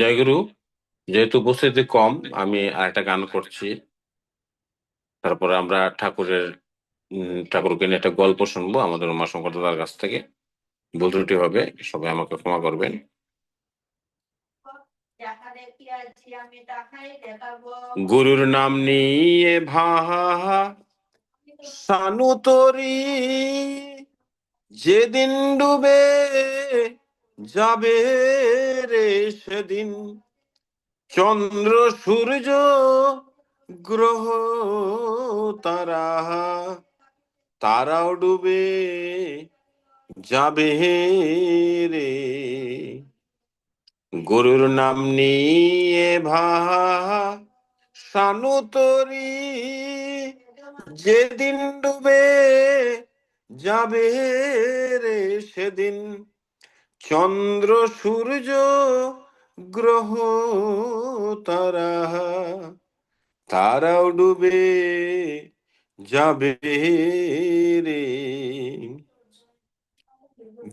জয়গুরু, যেহেতু উপস্থিতি কম, আমি আরেকটা গান করছি। তারপরে আমরা ঠাকুরের ঠাকুরকে নিয়ে একটা গল্প শুনব, আমাদের উমাশঙ্কর দাদার কাছ থেকে। ভুল ত্রুটি হবে, সবাই আমাকে ক্ষমা করবেন। গুরুর নাম নিয়ে ভা সানু তরি, যেদিন ডুবে যাবে রে সেদিন। চন্দ্র, সূর্য, গ্রহ, তারা, তারাও ডুবে যাবে রে। গুরুর নাম নিয়ে ভা সানু তরি, যেদিন ডুবে যাবে রে সেদিন। চন্দ্র সূর্য গ্রহ তারা তারাও ডুবে যাবে রে।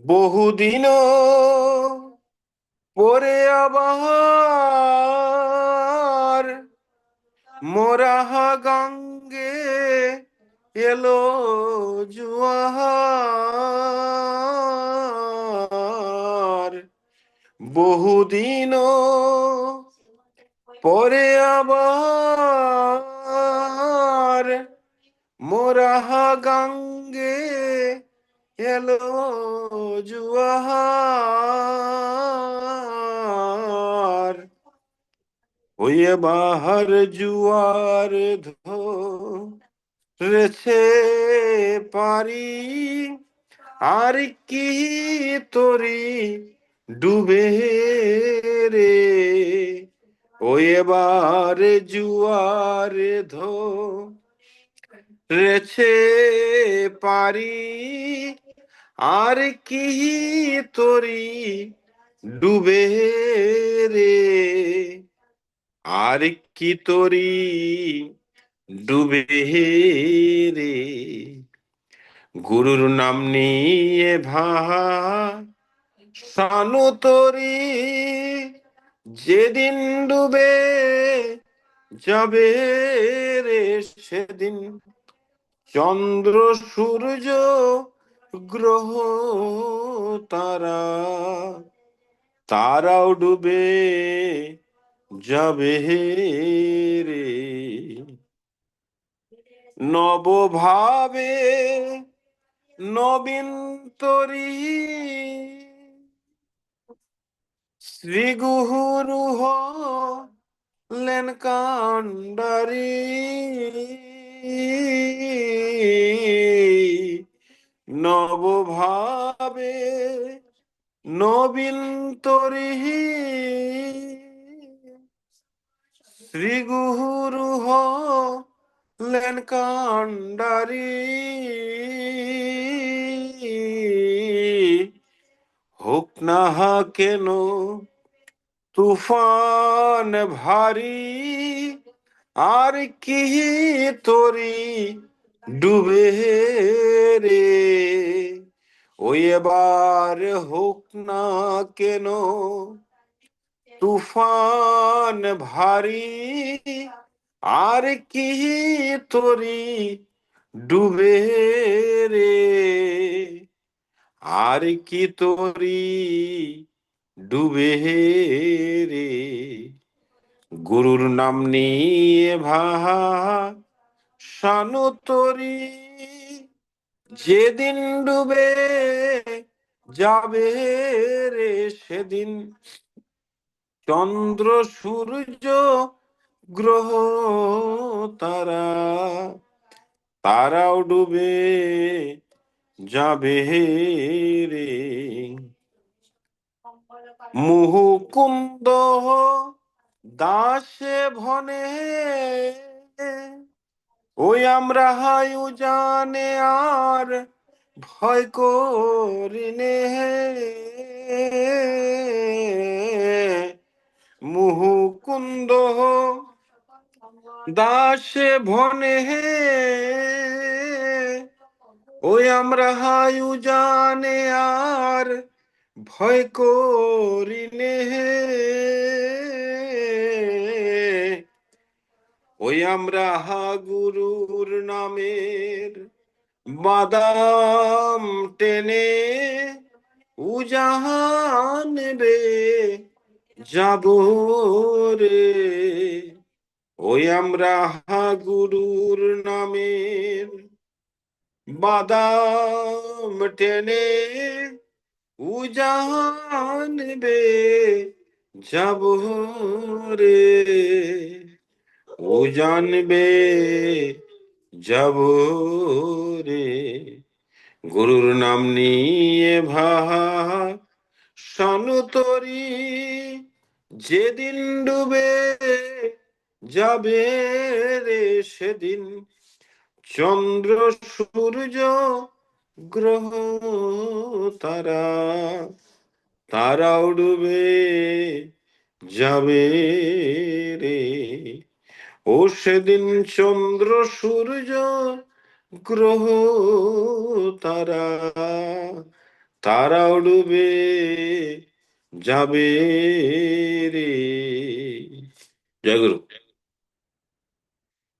বহুদিন পরে আবার মোরাহা গঙ্গে এলো বহুদিন পরে আবার মোরাহা গঙ্গে এলো জুয়ার। হয়ে বাহার জুয়ার ধরেছে পারি, আর কি তোরি ডুবে রে। ও এবার জুয়ার রেছে পারি। আর কি তরি ডুবে রে? আর কি তোরি ডুবে রে? গুরুর নাম নিয়ে ভা সানু তোরি যেদিন ডুবে যাবে রে সেদিন। চন্দ্র, সূর্য, গ্রহ, তারা, তারাও ডুবে যাবে রে। নবভাবে নবীন তরি শ্রী গুরু হলেন কান্ডারি নবভাবে নবীন তরি শ্রী গুরু হলেন কান্ডারি হোক না কেন? তুফান ভারী, আর কি তোরি ডুবে রে? ওই এবার হোক না কেন? তুফান ভারী, আর কি তোরি ডুবে রে? আর কি তোরি ডুবে রে? গুরুর নাম নিয়ে ভা শানু তরি। যেদিন ডুবে যাবে রে সেদিন চন্দ্র, সূর্য, গ্রহ, তারা, তারাও ডুবে যাবে রে মুহুকুন্দ দাসে ভনে ওই আমরা হায়ু জানে আর ভয় করিনে মুহুকুন্দ দাসে ভনে ওই আমরা হায়ু জানে আর ভয় করিনে ওই আমরা হা গুরুর নামের বাদাম টেনে উজাহান বে যাব রে। ওই আমরা হা গুরুর নামের বাদাম টেনে উজান বে যাব রে ও জানবে যাব রে গুরুর নাম নিয়ে ভাহা সনুতরি যেদিন ডুবে যাবে রে সেদিন চন্দ্র, সূর্য, গ্রহ, তারা তারাও ডুবে যাবে রে। ও সেদিন চন্দ্র, সূর্য, গ্রহ, তারা তারাও ডুবে যাবে রে। জয় গুরু।